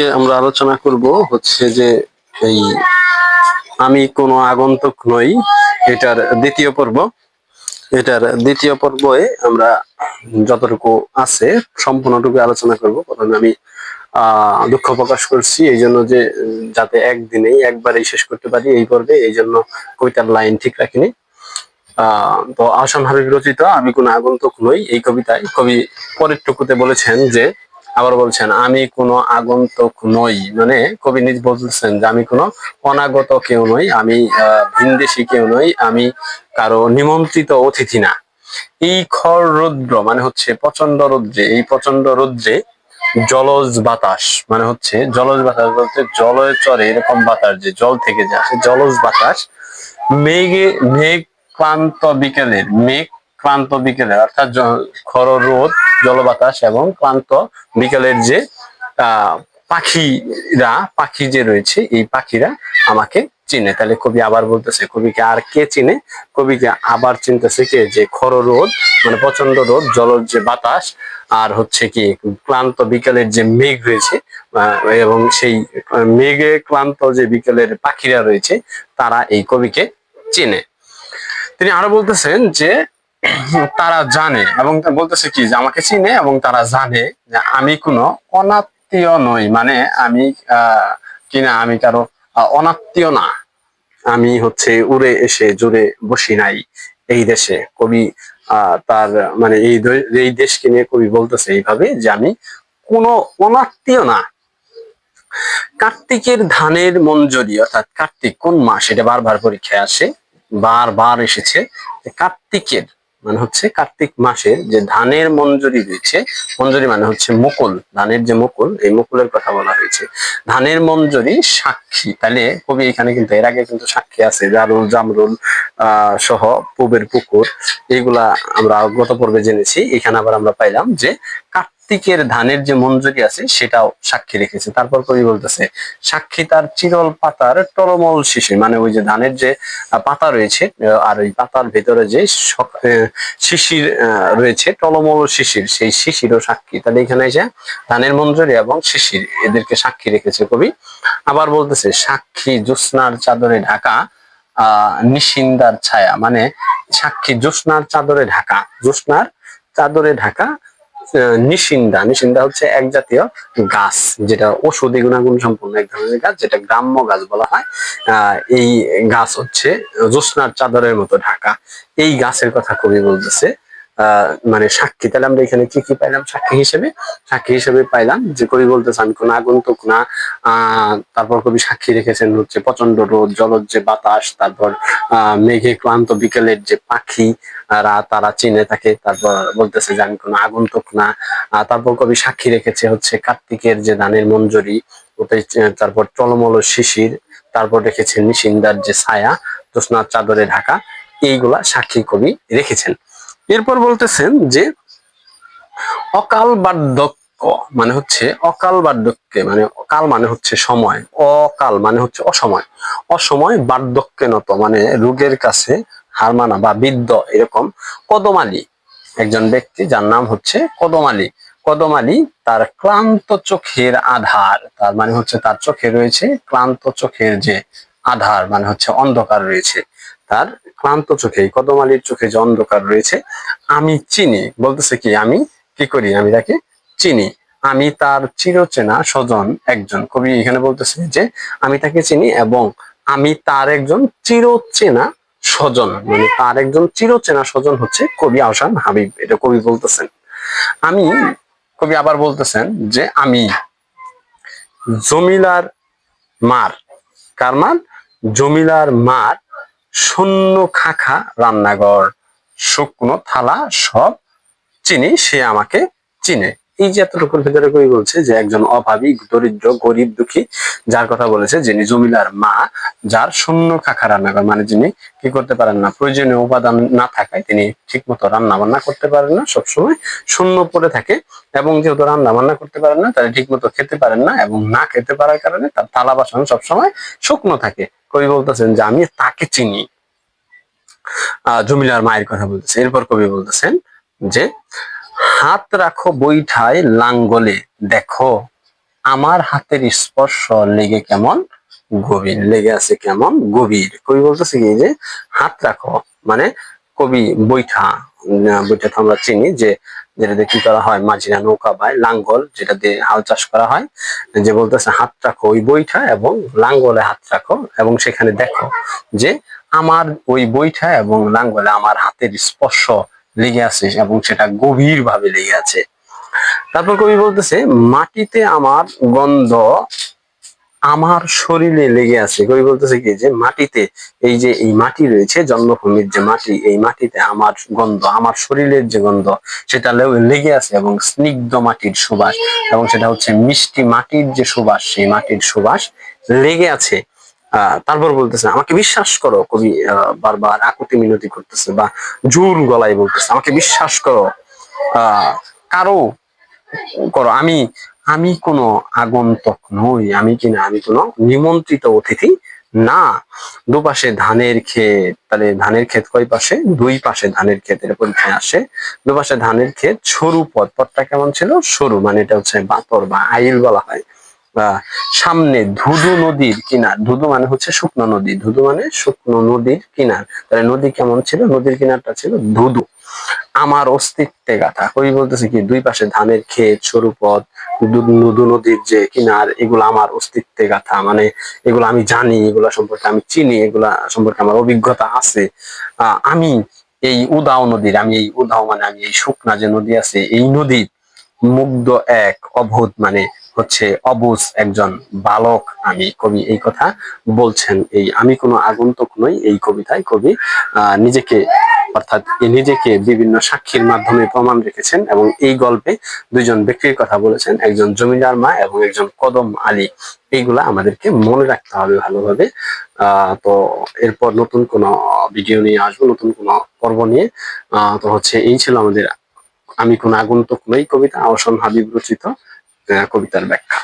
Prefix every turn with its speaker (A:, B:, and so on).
A: আজকে আমরা আলোচনা করব হচ্ছে যে এই আমি কোনো আগন্তুক নই, এটার দ্বিতীয় পর্ব। এটার দ্বিতীয় পর্বে আমরা যতটুকু আছে সম্পূর্ণটুকু আলোচনা করব প্রথমে আমি দুঃখ প্রকাশ করছি এই জন্য যে, যাতে একদিনেই একবারেই শেষ করতে পারি এই পর্বে এই জন্য কবিতার লাইন ঠিক রাখিনি। তো আহসান হাবিব রচিত, আমি কোনো আগন্তুক নই, এই কবিতায়। কবি পরের টুকুতে বলেছেন যে আবার বলছেন, আমি কোনো আগন্তুক নই। মানে কবি নিজ বলতেছেন যে, আমি কোনো অনাগত কেউ নই, আমি ভিনদেশী কেউ নই, আমি কারও নিমন্ত্রিত অতিথি না। এই খর রৌদ্র মানে হচ্ছে প্রচণ্ড রৌদ্রে, এই প্রচণ্ড রৌদ্রে জলজ বাতাস মানে হচ্ছে জলজ বাতাস বলতে জলের চরে, এরকম বাতাস যে জল থেকে যে আসে জলজ বাতাস। মেঘে, মেঘ ক্লান্ত বিকেলের, মেঘ ক্লান্ত বিকেলে, অর্থাৎ খর রোদ, জলবাতাস এবং ক্লান্ত বিকেলের যে পাখিরা, পাখি যে রয়েছে, এই পাখিরা আমাকে চিনে। তাহলে কবি আবার বলতেছে, কবিকে আর কে চিনে? কবিকে আবার চিনতেছে কে? যে খর রোদ মানে প্রচণ্ড রোদ, জলজ যে বাতাস, আর হচ্ছে কি, ক্লান্ত বিকেলের যে মেঘ রয়েছে এবং সেই মেঘে ক্লান্ত যে বিকেলের পাখিরা রয়েছে, তারা এই কবিকে চেনে। তিনি আরও বলতেছেন যে তারা জানে এবং বলতেছে কি যে আমাকে চিনে এবং তারা জানে যে আমি কোনো অনাত্মীয় নই। মানে আমি কিনা আমি কারও অনাত্মীয় না। আমি হচ্ছে উড়ে এসে জুড়ে বসি নাই এই দেশে। কবি তার মানে এই এই দেশকে নিয়ে কবি বলতেছে এইভাবে যে আমি কোনো অনাত্মীয় না। কার্তিকের ধানের মঞ্জরি, অর্থাৎ কার্তিক কোন মাস, এটা বারবার পরীক্ষায় আসে, বারবার এসেছে কার্তিকের মানে হচ্ছে কার্তিক মাসে যে ধানের মঞ্জুরি রয়েছে মঞ্জুরি মানে হচ্ছে মুকুল, ধানের যে মুকুল, এই মুকুলের কথা বলা হয়েছে। ধানের মঞ্জুরি সাক্ষী, তাহলে কবি এখানে কিন্তু, এর আগে কিন্তু সাক্ষী আছে, জারুল, জামরুল, আহ, সহ পুবের পুকুর, এইগুলা আমরা গত পর্বে জেনেছি, এখানে আবার আমরা পাইলাম যে কার্তিকের ধানের যে মঞ্জুরি আছে, সেটাও সাক্ষী রেখেছে। তারপর কবি বলতেছে, সাক্ষী তার চিরল পাতার টলমল শিশির। মানে ওই যে ধানের যে পাতা রয়েছে আর ওই পাতার ভেতরে যে শিশির রয়েছে, টলমল শিশির, সেই শিশিরও সাক্ষী। তাহলে এখানে এসে ধানের মঞ্জুরি এবং শিশির এদেরকে সাক্ষী রেখেছে কবি। আবার বলতেছে, সাক্ষী জ্যোৎস্নার চাদরে ঢাকা, আহ, নিশিন্দার ছায়া। মানে সাক্ষী জ্যোৎস্নার চাদরে ঢাকা, জ্যোৎস্নার চাদরে ঢাকা নিশিন্দা। নিশিন্দা হচ্ছে এক জাতীয় গাছ, যেটা ঔষধি গুণাগুণ সম্পন্ন এক ধরনের গাছ, যেটা গ্রাম্য গাছ বলা হয়। এই গাছ হচ্ছে জ্যোৎস্নার চাদরের মতো ঢাকা। এই গাছের কথা কবি বলতেছে মানে সাক্ষী। তাহলে আমরা এখানে কি কি পাইলাম? সাক্ষী হিসেবে? সাক্ষী হিসেবে পাইলাম যে কবি বলতেছে আমি কোনো আগন্তুক না। তারপর কবি সাক্ষী রেখেছেন হচ্ছে প্রচণ্ড রোদ, জলজ যে বাতাস, তারপর মেঘে ক্লান্ত বিকেলের যে পাখি, তারা চিনে থাকে। তারপর বলতেছে যে, আমি কোনো আগন্তুক না। তারপর কবি সাক্ষী রেখেছে হচ্ছে কার্তিকের যে দানের মঞ্জরি চে- তারপর টলমল শিশির, তারপর রেখেছে নিশিন্দার যে ছায়া, জ্যোৎস্নার চাদরে ঢাকা। এইগুলা সাক্ষী কবি রেখেছেন। এরপর বলতেছেন যে অকাল বার্ধক্য মানে হচ্ছে অকাল বার্ধক্যে মানে কাল মানে হচ্ছে সময়, অকাল মানে হচ্ছে অসময়। অসময় বার্ধক্যে নত মানে রোগের কাছে হার মানা বা বৃদ্ধ এরকম কদমালি। একজন ব্যক্তি যার নাম হচ্ছে কদমালি। কদমালি তার ক্লান্ত চোখের আধার, তার মানে হচ্ছে তার চোখে রয়েছে ক্লান্ত চোখের যে আধার মানে হচ্ছে অন্ধকার রয়েছে, তার ক্লান্ত চোখে এই কদমালির চোখে যে অন্ধকার রয়েছে, আমি চিনি। বলতেছে কি, আমি কি করি? আমি তাকে চিনি। আমি তার চিরচেনা স্বজন একজন। কবি এখানে বলতেছে যে, আমি তাকে চিনি এবং আমি তার একজন চিরচেনা স্বজন। মানে তার একজন চিরচেনা স্বজন হচ্ছে কবি আহসান হাবিব। এটা কবি বলতেছেন। আমি, কবি আবার বলতেছেন যে, আমি জমিলার মার। কার মার? জমিলার মার শূন্য খাখা রান্নাঘর, শুকনো থালা, সব চিনি সে আমাকে চিনে। এই যে এতটুকুর ভিতরে কবি বলছে যে একজন অভাবী, দরিদ্র, গরিব, দুঃখী, যার কথা বলেছে যিনি জমিলার মা, যার শূন্য খাখা রান্নাঘর মানে যিনি কি করতে পারেন না, প্রয়োজনীয় উপাদান না থাকায় তিনি ঠিক মতো রান্না বান্না করতে পারেন না সবসময়, শূন্য পড়ে থাকে এবং যেহেতু রান্না বান্না করতে পারেন না, তারা ঠিক মতো খেতে পারেন না এবং না খেতে পারার কারণে তার থালা বাসন সবসময় শুকনো থাকে। কবি বলতেছেন যে, আমি তাকে চিনি। জমিলার মায়ের কথা বলতেছে। এরপর কবি বলতেছেন যে, হাত রাখো বৈঠায় লাঙ্গলে। দেখো, আমার হাতের স্পর্শ লেগে কেমন গভীর, লেগে আছে কেমন গভীর। কবি বলতেছে কি যে, হাত রাখো। মানে কবি বৈঠা বৈঠা তো আমরা চিনি যে যেটা দিয়ে কি করা হয়, মাঝিরা নৌকা বায় লাঙ্গল যেটা দিয়ে হাল চাষ করা হয়, যে বলতেছে হাত রাখো ওই বইটা এবং লাঙ্গলে হাত রাখো এবং সেখানে দেখো যে আমার ওই বইটা এবং লাঙ্গলে আমার হাতের স্পর্শ লেগে আছে এবং সেটা গভীর ভাবে লেগে আছে। তারপর কবি বলতেছে, মাটিতে আমার গন্ধ আমার শরীরে লেগে আছে। কবি বলতেছে কি যে, মাটিতে এই যে এই মাটি রয়েছে, জন্মভূমির যে মাটি, এই মাটিতে আমার গন্ধ, আমার শরীরের যে গন্ধ, সেটা লেগে আছে এবং স্নিগ্ধ মাটির সুবাস এবং সেটা হচ্ছে মিষ্টি মাটির যে সুবাস, সেই মাটির সুবাস লেগে আছে। তারপর বলতেছে, আমাকে বিশ্বাস করো, কবি বারবার আকুতি মিনতি করতেছে বা জোর গলায় বলতেছে, আমাকে বিশ্বাস করো, আহ, কারও করো, আমি আমি কোনো আগন্তক নই, আমি কিনা আমি কোনো নিমন্ত্রিত অতিথি না। দুপাশে ধানের ক্ষেত, তাহলে ধানের ক্ষেত কয় পাশে? দুই পাশে ধানের ক্ষেতের পরীক্ষায় আসে। দুপাশে ধানের ক্ষেত সরু পথ, পথটা কেমন ছিল? সরু মানে এটা হচ্ছে বাতর বা আইল বলা হয়। বা সামনে ধুধু নদীর কিনার, ধুধু মানে হচ্ছে শুকনো নদী, ধুধু মানে শুকনো নদীর কিনার। তাহলে নদী কেমন ছিল? নদীর কিনারটা ছিল ধুধু। আমার অস্তিত্বে গাথা। কবি বলতেছে কি, দুই পাশে ধানের ক্ষেত, সরু পথ নদু নদীর যে কিনার, এগুলো আমার অস্তিত্বে গাথা। মানে এগুলো আমি জানি, এগুলা সম্পর্কে আমি চিনি, এগুলা সম্পর্কে আমার অভিজ্ঞতা আছে। আমি এই উদাও নদীর, আমি এই উদাও মানে আমি এই শুকনা যে নদী আছে, এই নদীর মুগ্ধ এক অবোধ মানে হচ্ছে অবুজ একজন বালক আমি কবি এই কথা বলছেন। এই আমি কোনো আগন্তুক নই, এই কবিতায় কবি নিজেকে অর্থাৎ নিজেকে বিভিন্ন সাক্ষীর মাধ্যমে প্রমাণ রেখেছেন এবং এই গল্পে দুজন ব্যক্তির কথা বলেছেন, একজন জমিদার মা এবং একজন কদম আলী। এইগুলা আমাদেরকে মনে রাখতে হবে ভালোভাবে। তো এরপর নতুন কোন ভিডিও নিয়ে আসব, নতুন কোন পর্ব নিয়ে। তো হচ্ছে এই ছিল আমাদের আমি কোন আগন্তুক নই কবিতা, অসম হাবিব রচিত কবিতার ব্যাখ্যা।